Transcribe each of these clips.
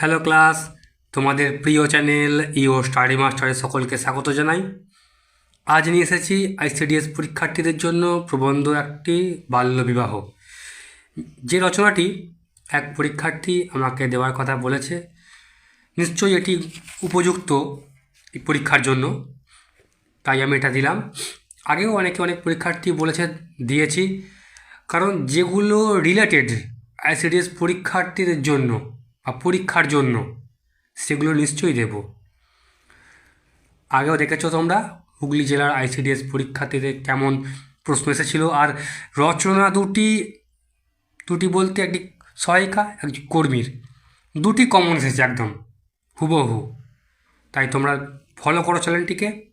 Hello class তোমাদের প্রিয় channel ইও স্টাডি মাস্টারে সকলকে স্বাগত জানাই। আজ নিয়ে এসেছি আইসিডিএস পরীক্ষার্থীদের জন্য প্রবন্ধ একটি বাল্যবিবাহ। যে রচনাটি এক পরীক্ষার্থী আমাকে দেওয়ার কথা বলেছে, নিশ্চয়ই এটি উপযুক্ত পরীক্ষার জন্য। তাই আমি এটা দিলাম। আগেও অনেকে অনেক পরীক্ষার্থী বলেছে, দিয়েছি। কারণ যেগুলো রিলেটেড আইসিডিএস পরীক্ষার্থীদের জন্য পরীক্ষার জন্য, সেগুলো নিশ্চয়ই দেব। আগেও দেখেছ তোমরা, হুগলি জেলার আইসিডিএস পরীক্ষাতে কেমন প্রশ্ন এসেছিল। আর রচনা দুটি দুটি বলতে একটি সহায়িকা একটি কর্মীর। দুটি কমন এসেছে একদম, হুবহু। তাই তোমরা ফলো করো চ্যানেলটিকে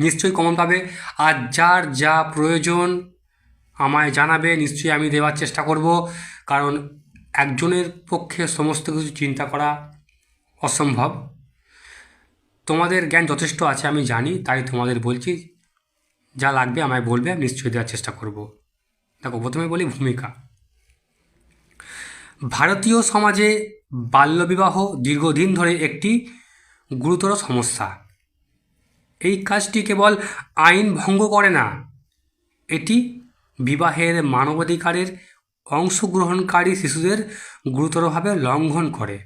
নিশ্চয়ই কমন পাবে। আর যার যা প্রয়োজন, আমায় জানাবে, নিশ্চয়ই আমি দেওয়ার চেষ্টা করব। কারণ একজনের পক্ষে সমস্ত কিছু চিন্তা করা অসম্ভব। তোমাদের জ্ঞান যথেষ্ট আছে, আমি জানি, তাই তোমাদের বলছি, যা লাগবে আমায় বলবে, আমি নিশ্চয়ই দেওয়ার চেষ্টা করব। দেখো, প্রথমে বলি ভূমিকা। ভারতীয় সমাজে বাল্যবিবাহ দীর্ঘদিন ধরে একটি গুরুতর সমস্যা। এই কাজটি কেবল আইন ভঙ্গ করে না, এটি বিবাহের মানবাধিকারের অংশগ্রহণকারী শিশুদের গুরুতরভাবে লঙ্ঘন করে।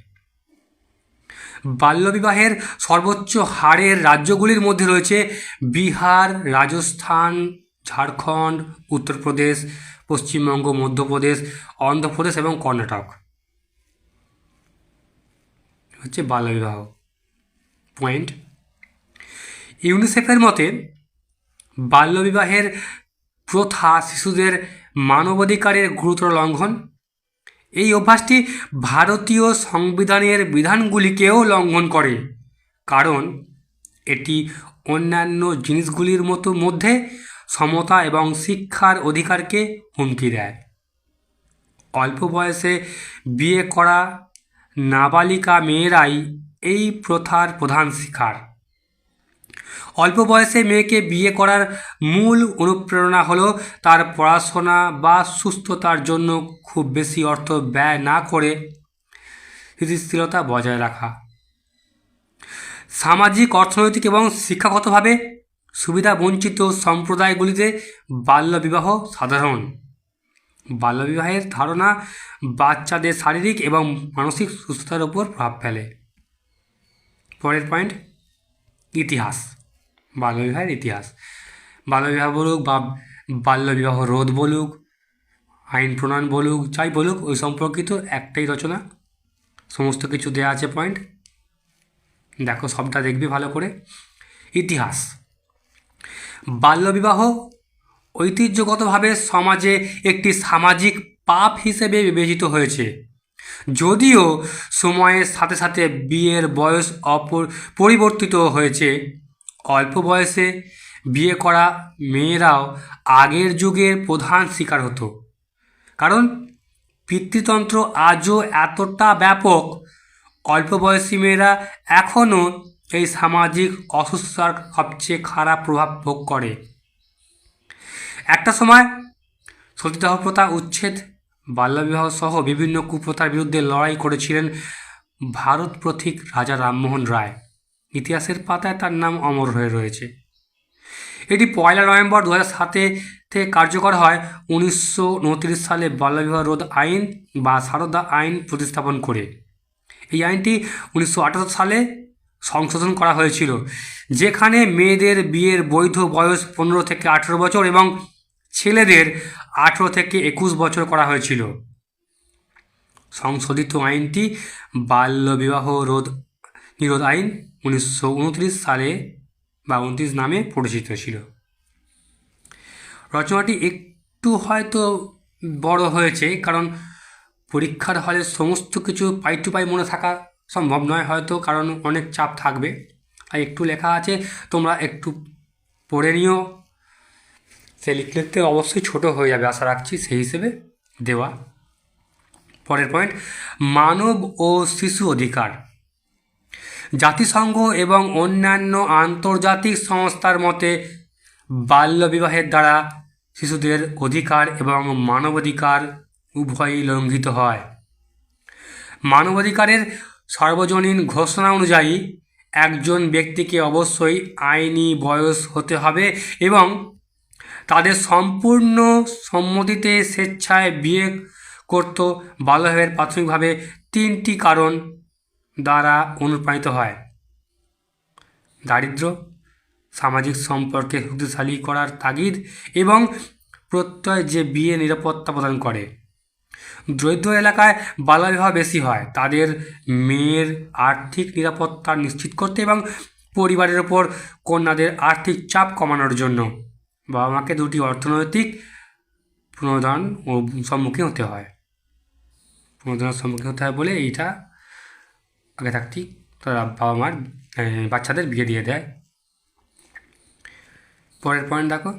বাল্যবিবাহের সর্বোচ্চ হারের রাজ্যগুলির মধ্যে রয়েছে বিহার, রাজস্থান, ঝাড়খণ্ড, উত্তরপ্রদেশ, পশ্চিমবঙ্গ, মধ্যপ্রদেশ, অন্ধ্রপ্রদেশ এবং কর্ণাটক। হচ্ছে বাল্যবিবাহ। পয়েন্ট। ইউনিসেফের মতে, বাল্যবিবাহের প্রথা শিশুদের মানবাধিকারের গুরুতর লঙ্ঘন? এই অভ্যাসটি ভারতীয় সংবিধানের বিধানগুলিকেও লঙ্ঘন করে। কারণ, এটি অন্যান্য জিনিসগুলির মতো, মধ্যে সমতা এবং শিক্ষার অধিকারকে হুমকি দেয়। অল্প বয়সে বিয়ে করা নাবালিকা মেয়েরাই এই প্রথার প্রধান শিকার। অল্প বয়সে মেয়েকে বিয়ে করার মূল অনুপ্রেরণা হলো তার পড়াশোনা বা সুস্থতার জন্য খুব বেশি অর্থ ব্যয় না করে স্থিতিশীলতা বজায় রাখা। সামাজিক, অর্থনৈতিক এবং শিক্ষাগতভাবে সুবিধা বঞ্চিত সম্প্রদায়গুলিতে বাল্যবিবাহ সাধারণ। বাল্যবিবাহের ধারণা বাচ্চাদের শারীরিক এবং মানসিক সুস্থতার উপর প্রভাব ফেলে। পরের পয়েন্ট, ইতিহাস। বাল্যবিবাহের ইতিহাস। বাল্যবিবাহ বলুক বা বাল্যবিবাহ রোধ বলুক, আইন প্রণয়ন বলুক, যাই বলুক, ওই সম্পর্কিত একটাই রচনা। সমস্ত কিছু দেওয়া আছে পয়েন্ট দেখো, সবটা দেখবি ভালো করে। ইতিহাস। বাল্যবিবাহ ঐতিহ্যগতভাবে সমাজে একটি সামাজিক পাপ হিসেবে বিবেচিত হয়েছে। যদিও সময়ের সাথে সাথে বিয়ের বয়স অপর, পরিবর্তিত হয়েছে। অল্প বয়সে বিয়ে করা মেয়েরাও আগের যুগের প্রধান শিকার হতো। কারণ পিতৃতন্ত্র আজও এতটা ব্যাপক, অল্প বয়সী মেয়েরা এখনও এই সামাজিক অসুস্থতার সবচেয়ে খারাপ প্রভাব ভোগ করে। একটা সময় সতীদাহ প্রথা, উচ্ছেদ, বাল্যবিবাহ সহ বিভিন্ন কুপ্রথার বিরুদ্ধে লড়াই করেছিলেন ভারত প্রথিক রাজা রামমোহন রায়। ইতিহাসের পাতায় তার নাম অমর হয়ে রয়েছে। এটি পয়লা নভেম্বর দু হাজার সাতে থেকে কার্যকর হয়। উনিশশো উনত্রিশ সালে বাল্যবিবাহ রোধ আইন বা সারদা আইন প্রতিস্থাপন করে। এই আইনটি উনিশশো আঠারো সালে সংশোধন করা হয়েছিল, যেখানে মেয়েদের বিয়ের বৈধ বয়স পনেরো থেকে আঠেরো বছর এবং ছেলেদের আঠেরো থেকে একুশ বছর করা হয়েছিল। সংশোধিত আইনটি বাল্যবিবাহ রোধ নিরোধ আইন উনিশশো উনত্রিশ সালে বা উনত্রিশ নামে পরিচিত ছিল। রচনাটি একটু হয়তো বড় হয়েছে কারণ পরীক্ষার হলে সমস্ত কিছু পাই টু পাই মনে থাকা সম্ভব নয় হয়তো কারণ অনেক চাপ থাকবে। আর একটু লেখা আছে, তোমরা একটু পড়ে নিও। সে লিখতে লিখতে অবশ্যই ছোটো হয়ে যাবে আশা রাখছি, সেই হিসেবে দেওয়া। পরের পয়েন্ট মানব ও শিশু অধিকার। জাতিসংঘ এবং অন্যান্য আন্তর্জাতিক সংস্থার মতে বাল্যবিবাহের দ্বারা শিশুদের অধিকার এবং মানবাধিকার উভয়ই লঙ্ঘিত হয়। মানবাধিকারের সর্বজনীন ঘোষণা অনুযায়ী একজন ব্যক্তিকে অবশ্যই আইনি বয়স হতে হবে এবং তাদের সম্পূর্ণ সম্মতিতে স্বেচ্ছায় বিয়ে করত বাল্যবিবাহের প্রাথমিকভাবে তিনটি কারণ দ্বারা অনুপ্রাণিত হয়। দারিদ্র সামাজিক সম্পর্কে শক্তিশালী করার তাগিদ এবং প্রত্যয় যে বিয়ে নিরাপত্তা প্রদান করে। দরিদ্র এলাকায় বাল্যবিবাহ বেশি হয়। তাদের মেয়ের আর্থিক নিরাপত্তা নিশ্চিত করতে এবং পরিবারের ওপর কন্যাদের আর্থিক চাপ কমানোর জন্য বাবা মাকে দুটি অর্থনৈতিক ও সম্মুখীন হতে হয়। পুনরুদ্ধারের সম্মুখীন হতে হয় বলে এইটা আগে থাকতেই তারা বাবা মার বাচ্চাদের বিয়ে দিয়ে দেয়। পরের পয়েন্ট দেখো,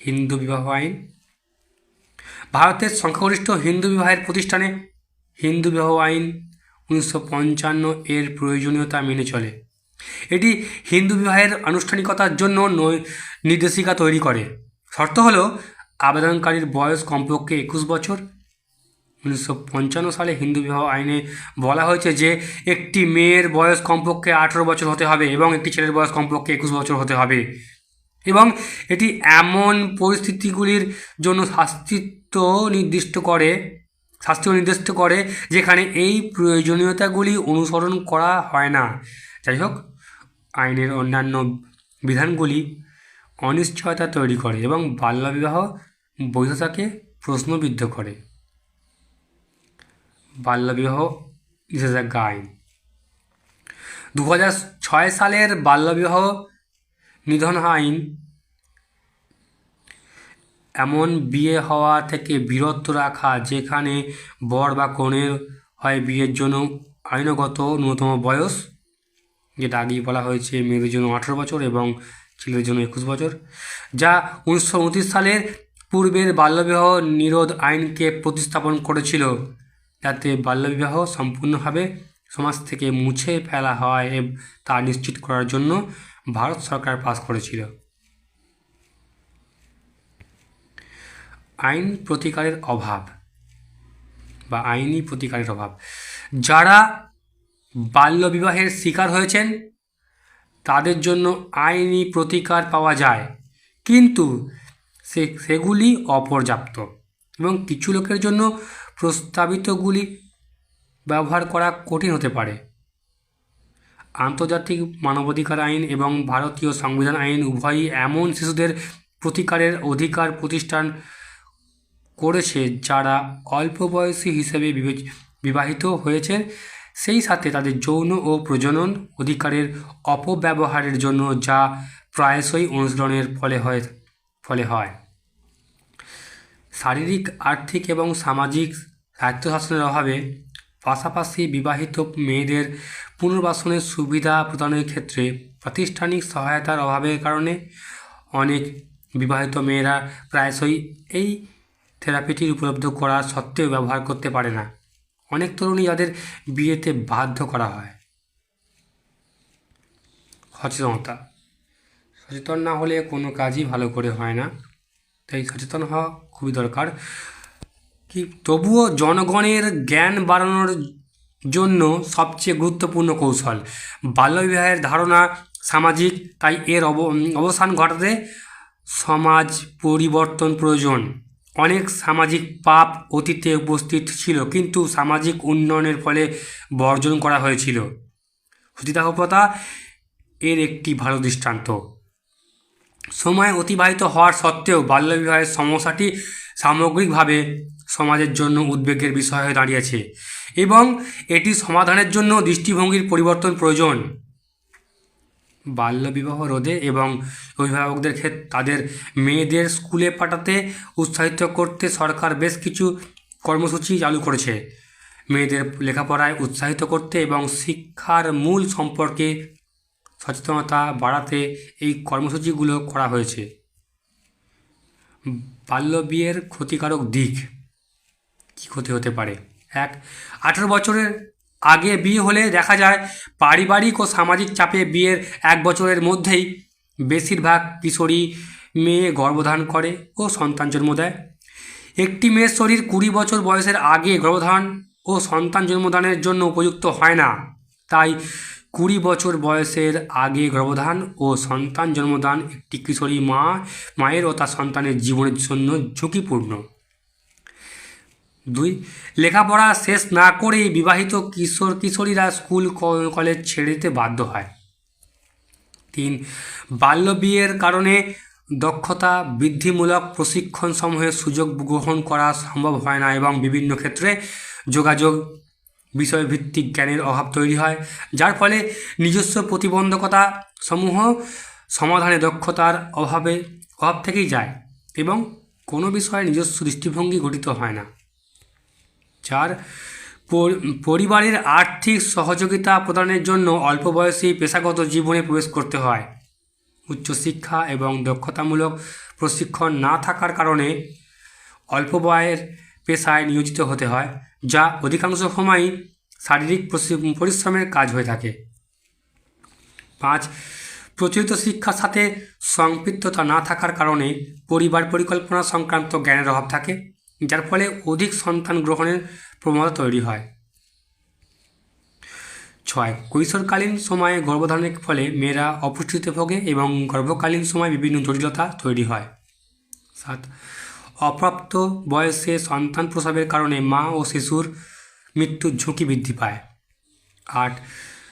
হিন্দু বিবাহ আইন। ভারতের সংখ্যাগরিষ্ঠ হিন্দু বিবাহের প্রতিষ্ঠানে হিন্দু বিবাহ আইন উনিশশো পঞ্চান্ন এর প্রয়োজনীয়তা মেনে চলে। এটি হিন্দু বিবাহের আনুষ্ঠানিকতার জন্য নির্দেশিকা তৈরি করে। শর্ত হলো, আবেদনকারীর বয়স কমপক্ষে একুশ বছর উনিশশো পঞ্চান্ন সালে হিন্দু বিবাহ আইনে বলা হয়েছে যে একটি মেয়ের বয়স কমপক্ষে আঠেরো বছর হতে হবে এবং একটি ছেলের বয়স কমপক্ষে একুশ বছর হতে হবে। এবং এটি এমন পরিস্থিতিগুলির জন্য শাস্তিত্ব নির্দিষ্ট করে, শাস্তিও নির্দিষ্ট করে, যেখানে এই প্রয়োজনীয়তাগুলি অনুসরণ করা হয় না। যাই হোক, আইনের অন্যান্য বিধানগুলি অনিশ্চয়তা তৈরি করে এবং বাল্যবিবাহ বৈধতাকে প্রশ্নবিদ্ধ করে। বাল্যবিবাহ নিষেধাজ্ঞা আইন দু ছয় সালের বাল্যবিবাহ নিধন আইন এমন বিয়ে হওয়া থেকে বিরত রাখা, যেখানে বর বা কনের হয় বিয়ের জন্য আইনগত ন্যূনতম বয়স, যেটা আগেই বলা হয়েছে মেয়েদের জন্য আঠেরো বছর এবং ছেলেদের জন্য একুশ বছর, যা উনিশশো উনত্রিশ সালের পূর্বের বাল্যবিবাহ নিরোধ আইনকে প্রতিস্থাপন করেছিল। যাতে বাল্যবিবাহ সম্পূর্ণভাবে সমাজ থেকে মুছে ফেলা হয় তা নিশ্চিত করার জন্য ভারত সরকার পাস করেছিল। আইন প্রতিকারের অভাব বা আইনি প্রতিকারের অভাব। যারা বাল্যবিবাহের শিকার হয়েছেন, তাদের জন্য আইনি প্রতিকার পাওয়া যায়। কিন্তু সে, সেগুলি অপর্যাপ্ত এবং কিছু লোকের জন্য প্রস্তাবিতগুলি ব্যবহার করা কঠিন হতে পারে। আন্তর্জাতিক মানবাধিকার আইন এবং ভারতীয় সংবিধান আইন উভয়ই এমন শিশুদের প্রতিকারের অধিকার প্রতিষ্ঠান করেছে যারা অল্প বয়সী হিসেবে বিবাহিত হয়েছে। সেই সাথে তাদের যৌন ও প্রজনন অধিকারের অপব্যবহারের জন্য যা প্রায়শই অনুশীলনের ফলে হয় ফলে হয়। শারীরিক, আর্থিক এবং সামাজিক স্বায়ত্তশাসনের অভাবে পাশাপাশি বিবাহিত মেয়েদের পুনর্বাসনের সুবিধা প্রদানের ক্ষেত্রে প্রাতিষ্ঠানিক সহায়তার অভাবের কারণে অনেক বিবাহিত মেয়েরা প্রায়শই এই থেরাপিটির উপলব্ধ করা সত্ত্বেও ব্যবহার করতে পারে না। অনেক তরুণী যাদের বিয়েতে বাধ্য করা হয়। সচেতনতা। সচেতন না হলে কোনো কাজই ভালো করে হয় না। তাই সচেতন হওয়া খুবই দরকার। কি? তবুও জনগণের জ্ঞান বাড়ানোর জন্য সবচেয়ে গুরুত্বপূর্ণ কৌশল। বাল্যবিবাহের ধারণা সামাজিক, তাই এর অব, অবসান ঘটাতে সমাজ পরিবর্তন প্রয়োজন। অনেক সামাজিক পাপ অতীতে উপস্থিত ছিল, কিন্তু সামাজিক উন্নয়নের ফলে বর্জন করা হয়েছিল। সতীদাহ এর একটি ভালো দৃষ্টান্ত। সময় অতিবাহিত হওয়ার সত্ত্বেও বাল্যবিবাহের সমস্যাটি সামগ্রিকভাবে সমাজের জন্য উদ্বেগের বিষয় হয়ে দাঁড়িয়েছে এবং এটি সমাধানের জন্য দৃষ্টিভঙ্গির পরিবর্তন প্রয়োজন। বাল্যবিবাহ রোধে এবং অভিভাবকদের ক্ষেত্রে তাদের মেয়েদের স্কুলে পাঠাতে উৎসাহিত করতে সরকার বেশ কিছু কর্মসূচি চালু করেছে। মেয়েদের লেখাপড়ায় উৎসাহিত করতে এবং শিক্ষার মূল সম্পর্কে সচেতনতা বাড়াতে এই কর্মসূচিগুলো করা হয়েছে। বাল্য বিয়ের ক্ষতিকারক দিক কী ক্ষতি হতে পারে? এক, আঠেরো বছরের আগে বিয়ে হলে দেখা যায় পারিবারিক ও সামাজিক চাপে বিয়ের এক বছরের মধ্যেই বেশিরভাগ কিশোরী মেয়ে গর্ভধারণ করে ও সন্তান জন্ম দেয়। একটি মেয়ের শরীর কুড়ি বছর বয়সের আগে গর্ভধারণ ও সন্তান জন্মদানের জন্য উপযুক্ত হয় না। তাই কুড়ি বছর বয়সের আগে গর্ভধান ও সন্তান জন্মদান একটি কিশোরী মা, মায়ের ও তার সন্তানের জীবনের জন্য ঝুঁকিপূর্ণ। দুই, লেখাপড়া শেষ না করেই বিবাহিত কিশোর কিশোরীরা স্কুল কলেজ ছেড়ে দিতে বাধ্য হয়। তিন, বাল্য বিয়ের কারণে দক্ষতা বৃদ্ধিমূলক প্রশিক্ষণ সমূহের সুযোগ গ্রহণ করা সম্ভব হয় না এবং বিভিন্ন ক্ষেত্রে যোগাযোগ বিষয়ভিত্তিক জ্ঞানের অভাব তৈরি হয়, যার ফলে নিজস্ব প্রতিবন্ধকতা সমূহ সমাধানে দক্ষতার অভাবে, অভাব থেকেই যায় এবং কোনো বিষয়ে নিজস্ব দৃষ্টিভঙ্গি গঠিত হয় না। চার পরিবারের আর্থিক সহযোগিতা প্রদানের জন্য অল্প বয়সী পেশাগত জীবনে প্রবেশ করতে হয়। উচ্চশিক্ষা এবং দক্ষতামূলক প্রশিক্ষণ না থাকার কারণে অল্প বয়ের পেশায় নিয়োজিত হতে হয়, যা অধিকাংশ সময়ই শারীরিক পরিশ্রমের কাজ হয়ে থাকে। পাঁচ, প্রচলিত শিক্ষার সাথে সম্পৃক্ততা না থাকার কারণে পরিবার পরিকল্পনা সংক্রান্ত জ্ঞানের অভাব থাকে। যার ফলে অধিক সন্তান গ্রহণের প্রবণতা তৈরি হয়। ছয় কৈশোরকালীন সময়ে গর্ভধারণের ফলে মেয়েরা অপুষ্টিতে ভোগে এবং গর্ভকালীন সময় বিভিন্ন জটিলতা তৈরি হয়। সাত, অপ্রাপ্ত বয়সে সন্তান প্রসবের কারণে মা ও শিশুর মৃত্যুর ঝুঁকি বৃদ্ধি পায়। আট,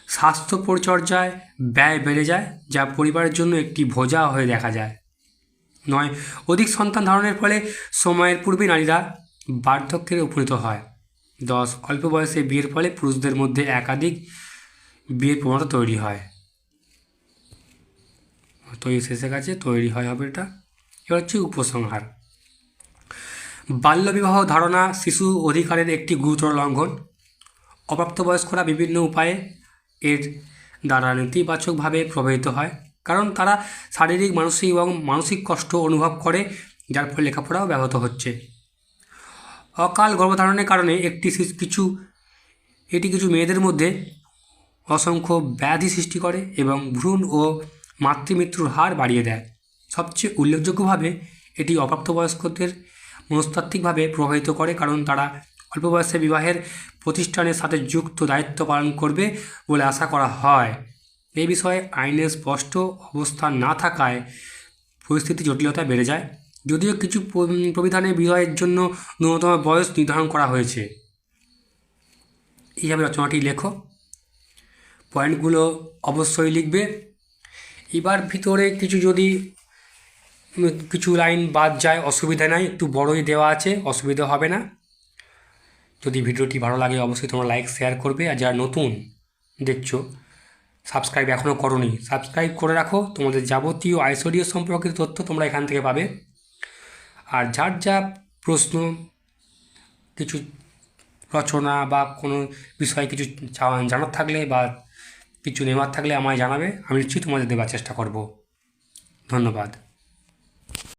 স্বাস্থ্য পরিচর্যায় ব্যয় বেড়ে যায়, যা পরিবারের জন্য একটি ভোজা হয়ে দেখা যায়। নয়। অধিক সন্তান ধারণের ফলে সময়ের পূর্বে নারীরা বার্ধক্যে উপনীত হয়। দশ। অল্প বয়সে বিয়ের ফলে পুরুষদের মধ্যে একাধিক বিয়ের প্রবণতা তৈরি হয়। তৈরি শেষে গেছে তৈরি হয় হবে এটা। এবার হচ্ছে উপসংহার। বাল্যবিবাহ ধারণা শিশু অধিকারের একটি গুরুতর লঙ্ঘন। অপ্রাপ্তবয়স্করা বিভিন্ন উপায়ে এর দ্বারা নেতিবাচকভাবে প্রভাবিত হয়। কারণ তারা শারীরিক, মানসিক এবং মানসিক কষ্ট অনুভব করে, যার ফলে লেখাপড়াও ব্যাহত হচ্ছে। অকাল গর্ভধারণের কারণে একটি কিছু, এটি কিছু মেয়েদের মধ্যে অসংখ্য ব্যাধি সৃষ্টি করে এবং ভ্রূণ ও মাতৃমৃত্যুর হার বাড়িয়ে দেয়। সবচেয়ে উল্লেখযোগ্যভাবে এটি অপ্রাপ্তবয়স্কদের মনস্তাত্ত্বিকভাবে প্রভাবিত করে, কারণ তারা অল্প বয়সে বিবাহের প্রতিষ্ঠানের সাথে যুক্ত দায়িত্ব পালন করবে বলে আশা করা হয়। এই বিষয়ে আইনের স্পষ্ট অবস্থান না থাকায় পরিস্থিতি জটিলতা বেড়ে যায়। যদিও কিছু প্রবিধানে বিবাহের জন্য ন্যূনতম বয়স নির্ধারণ করা হয়েছে। এইভাবে রচনাটি লেখো। পয়েন্টগুলো অবশ্যই লিখবে। এবার ভিতরে কিছু যদি কিছু লাইন বাদ যায়, অসুবিধা নাই, একটু বড়ই দেওয়া আছে, অসুবিধা হবে না। যদি ভিডিওটি ভালো লাগে, অবশ্যই তোমরা লাইক, শেয়ার করবে। আর যারা নতুন, দেখছ সাবস্ক্রাইব এখনও করনি। সাবস্ক্রাইব করে রাখো, তোমাদের যাবতীয় আইসোডিও সম্পর্কিত তথ্য তোমরা এখান থেকে পাবে। আর যার যা প্রশ্ন, কিছু রচনা বা কোনো বিষয়ে কিছু জানার থাকলে বা কিছু নেওয়ার থাকলে আমায় জানাবে, আমি নিশ্চয়ই তোমাদের দেওয়ার চেষ্টা করব। ধন্যবাদ।